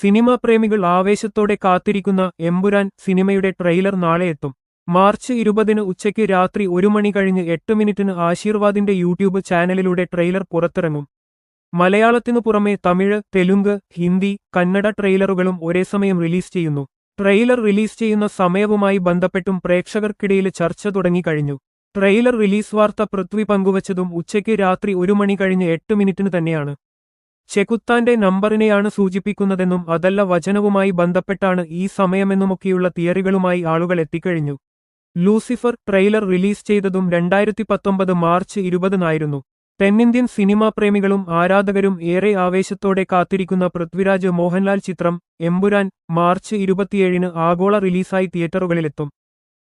Cinema പ്രേമികൾ ആവേശത്തോടെ കാത്തിരിക്കുന്ന എമ്പുരാൻ സിനിമയുടെ ട്രെയിലർ നാളെ എത്തും. മാർച്ച് ഇരുപതിന് ഉച്ചയ്ക്ക് രാത്രി ഒരു മണി കഴിഞ്ഞ് എട്ട് മിനിറ്റിന് ആശീർവാദിന്റെ യൂട്യൂബ് ചാനലിലൂടെ ട്രെയിലർ പുറത്തിറങ്ങും. മലയാളത്തിനു പുറമെ തമിഴ് തെലുങ്ക് ഹിന്ദി കന്നഡ ട്രെയിലറുകളും ഒരേസമയം റിലീസ് ചെയ്യുന്നു. ട്രെയിലർ റിലീസ് ചെയ്യുന്ന സമയവുമായി ബന്ധപ്പെട്ടും പ്രേക്ഷകർക്കിടയിൽ ചർച്ച തുടങ്ങിക്കഴിഞ്ഞു ട്രെയിലർ റിലീസ് വാർത്ത പൃഥ്വി പങ്കുവച്ചതും ഉച്ചയ്ക്ക് രാത്രി ഒരു മണി കഴിഞ്ഞ് എട്ട് മിനിറ്റിന് തന്നെയാണ്. ചെകുത്താന്റെ നമ്പറിനെയാണ് സൂചിപ്പിക്കുന്നതെന്നും അതല്ല വചനവുമായി ബന്ധപ്പെട്ടാണ് ഈ സമയമെന്നുമൊക്കെയുള്ള തിയറികളുമായി ആളുകൾ എത്തിക്കഴിഞ്ഞു. ലൂസിഫർ ട്രെയിലർ റിലീസ് ചെയ്തതും രണ്ടായിരത്തി പത്തൊമ്പത് മാർച്ച് ഇരുപതിനായിരുന്നു. തെന്നിന്ത്യൻ സിനിമാ പ്രേമികളും ആരാധകരും ഏറെ ആവേശത്തോടെ കാത്തിരിക്കുന്ന പൃഥ്വിരാജ് മോഹൻലാൽ ചിത്രം എമ്പുരാൻ മാർച്ച് ഇരുപത്തിയേഴിന് ആഗോള റിലീസായി തിയേറ്ററുകളിലെത്തും.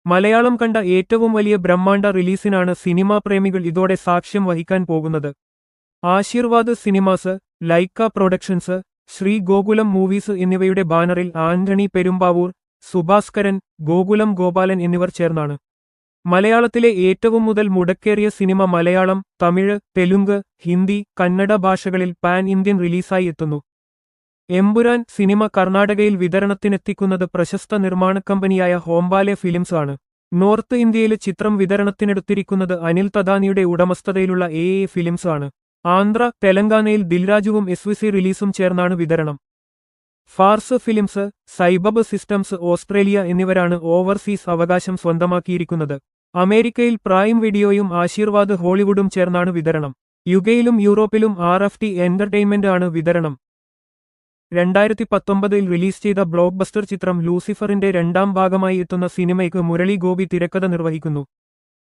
മലയാളം കണ്ട ഏറ്റവും വലിയ ബ്രഹ്മാണ്ഡ റിലീസിനാണ് സിനിമാ പ്രേമികൾ ഇതോടെ സാക്ഷ്യം വഹിക്കാൻ പോകുന്നത്. Aashirvad cinemas Lyca productions Sree Gokulam movies എന്നിവയുടെ ബാനറിൽ ആന്റണി പെരുമ്പാവൂർ സുഭാസ്കരൻ ഗോകുലം ഗോപാലൻ എന്നിവർ ചേർന്നാണ്. മലയാളത്തിലെ ഏറ്റവും മുതൽ മുടക്കേറിയ സിനിമ മലയാളം തമിഴ് തെലുങ്ക് ഹിന്ദി കന്നഡ ഭാഷകളിൽ പാൻ ഇന്ത്യൻ റിലീസായി എത്തുന്നു. എമ്പുരാൻ സിനിമ കർണാടകയിൽ വിതരണത്തിനെത്തിക്കുന്നത് പ്രശസ്ത നിർമ്മാണ കമ്പനിയായ ഹോംബാലെ ഫിലിംസ് ആണ്. നോർത്ത് ഇന്ത്യയിൽ ചിത്രം വിതരണത്തിനെടുത്തിരിക്കുന്നത് അനിൽ തദാനിയുടെ ഉടമസ്ഥതയിലുള്ള എ എ ഫിലിംസ് ആണ്. ആന്ധ്ര തെലങ്കാനയിൽ ദിൽരാജുവും എസ് വി സി റിലീസും ചേർന്നാണ് വിതരണം. ഫാർസ് ഫിലിംസ് സൈബബ് സിസ്റ്റംസ് ഓസ്ട്രേലിയ എന്നിവരാണ് ഓവർസീസ് അവകാശം സ്വന്തമാക്കിയിരിക്കുന്നത്. അമേരിക്കയിൽ പ്രൈം വീഡിയോയും ആശീർവാദ് ഹോളിവുഡും ചേർന്നാണ് വിതരണം. യുകെയിലും യൂറോപ്പിലും ആർ എഫ് ടി എന്റർടൈൻമെന്റ് ആണ് വിതരണം. രണ്ടായിരത്തി പത്തൊമ്പതിൽ റിലീസ് ചെയ്ത ബ്ലോക്ക് ബസ്റ്റർ ചിത്രം ലൂസിഫറിന്റെ രണ്ടാം ഭാഗമായി എത്തുന്ന സിനിമയ്ക്ക് മുരളി ഗോപി തിരക്കഥ നിർവഹിക്കുന്നു.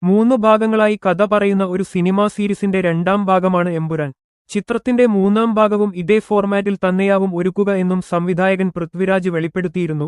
മൂന്ന് ഭാഗങ്ങളായി കഥ പറയുന്ന ഒരു സിനിമാ സീരീസിന്റെ രണ്ടാം ഭാഗമാണ് എമ്പുരാൻ. ചിത്രത്തിന്റെ മൂന്നാം ഭാഗവും ഇതേ ഫോർമാറ്റിൽ തന്നെയാവും ഒരുക്കുക എന്നും സംവിധായകൻ പൃഥ്വിരാജ് വെളിപ്പെടുത്തിയിരുന്നു.